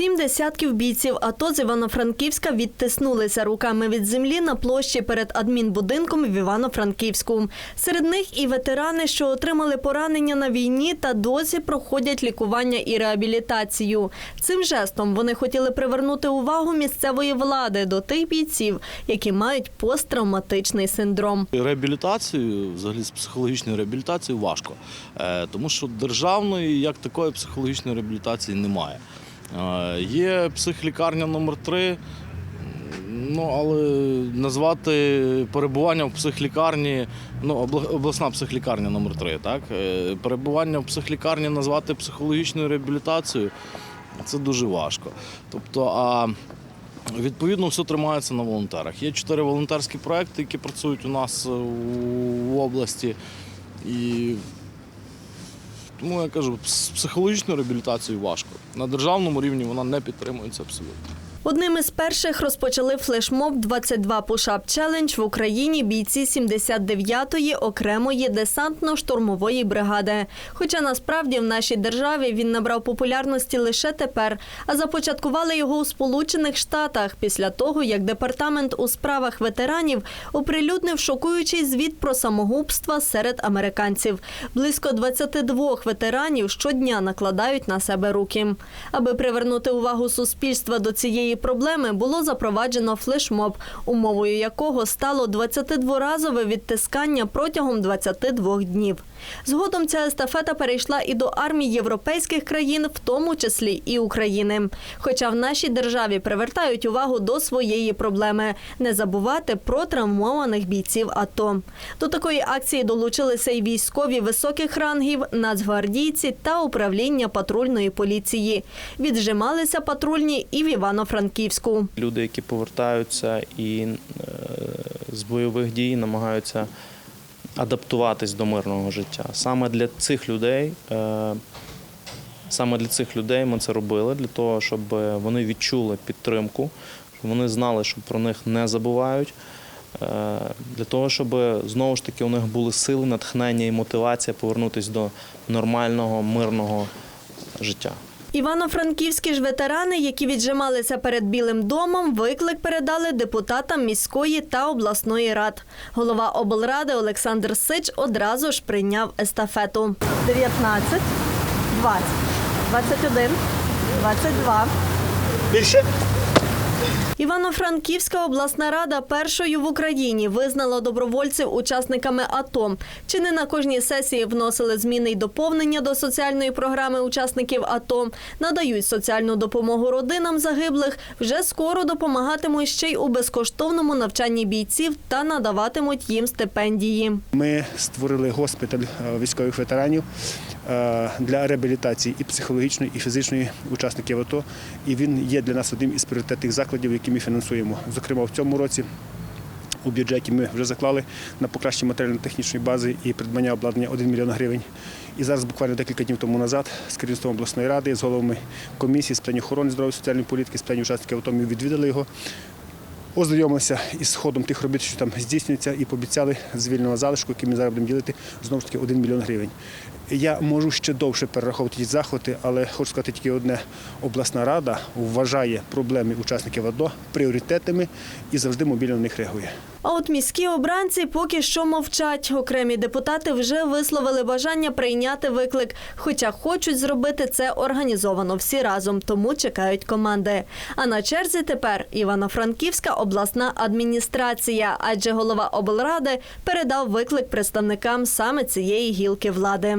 Сім десятків бійців АТО з Івано-Франківська відтиснулися руками від землі на площі перед адмінбудинком в Івано-Франківську. Серед них і ветерани, що отримали поранення на війні та досі проходять лікування і реабілітацію. Цим жестом вони хотіли привернути увагу місцевої влади до тих бійців, які мають посттравматичний синдром. Реабілітацію, взагалі з психологічною реабілітацією важко, Е, тому що державної як такої психологічної реабілітації немає. Е, Є психлікарня номер 3 ну але назвати перебування в психлікарні, ну обла- обласна психлікарня номер 3 так? Е, Перебування в психлікарні назвати психологічною реабілітацією це дуже важко. Тобто, а Відповідно, все тримається на волонтерах. Є чотири волонтерські проекти, які працюють у нас е, в області. І тому я кажу, з психологічною реабілітацією важко. На державному рівні вона не підтримується абсолютно. Одним із перших розпочали флешмоб 22 Push-Up Challenge в Україні бійці 79-ї окремої десантно-штурмової бригади. Хоча насправді в нашій державі він набрав популярності лише тепер, а започаткували його у Сполучених Штатах після того, як департамент у справах ветеранів оприлюднив шокуючий звіт про самогубства серед американців. Близько 22 ветеранів щодня накладають на себе руки. Аби привернути увагу суспільства до цієї проблеми, було запроваджено флешмоб, умовою якого стало 22-разове відтискання протягом 22 днів. Згодом ця естафета перейшла і до армій європейських країн, в тому числі і України. Хоча в нашій державі привертають увагу до своєї проблеми не забувати про травмованих бійців АТО. До такої акції долучилися й військові високих рангів, нацгвардійці та управління патрульної поліції. Віджималися патрульні і в Івано-Франківську. Люди, які повертаються і е, з бойових дій намагаються адаптуватись до мирного життя. Саме для цих людей, е, саме для цих людей ми це робили, для того, щоб вони відчули підтримку, щоб вони знали, що про них не забувають. е, Для того, щоб знову ж таки у них були сили, натхнення і мотивація повернутися до нормального, мирного життя. Івано-франківські ж ветерани, які віджималися перед Білим домом, виклик передали депутатам міської та обласної рад. Голова облради Олександр Сич одразу ж прийняв естафету. 19, 20, 21, 22. Більше. Івано-Франківська обласна рада першою в Україні визнала добровольців учасниками АТО. Чи не на кожній сесії вносили зміни й доповнення до соціальної програми учасників АТО, надають соціальну допомогу родинам загиблих. Вже скоро допомагатимуть ще й у безкоштовному навчанні бійців та надаватимуть їм стипендії. Ми створили госпіталь е, військових ветеранів е, для реабілітації і психологічної, і фізичної учасників АТО. І він є для нас одним із пріоритетних закладів, які ми фінансуємо. Зокрема, в цьому році. У бюджеті ми вже заклали на покращення матеріально-технічної бази і придбання обладнання 1 мільйон гривень. І зараз буквально декілька днів тому назад з керівництвом обласної ради, з головами комісії з питань охорони здоров'я, соціальної політики, з питань учасників ми відвідали його. Ознайомилися із ходом тих робіт, що там здійснюється, і пообіцяли з вільного залишку, який ми зараз будемо ділити, знову ж таки 1 мільйон гривень. Я можу ще довше перераховувати ці заходи, але хочу сказати тільки одне: обласна рада вважає проблеми учасників АДО пріоритетними і завжди мобільно на них реагує. А от міські обранці поки що мовчать. Окремі депутати вже висловили бажання прийняти виклик, хоча хочуть зробити це організовано всі разом, тому чекають команди. А на черзі тепер Івано-Франківська обласна адміністрація, адже голова облради передав виклик представникам саме цієї гілки влади.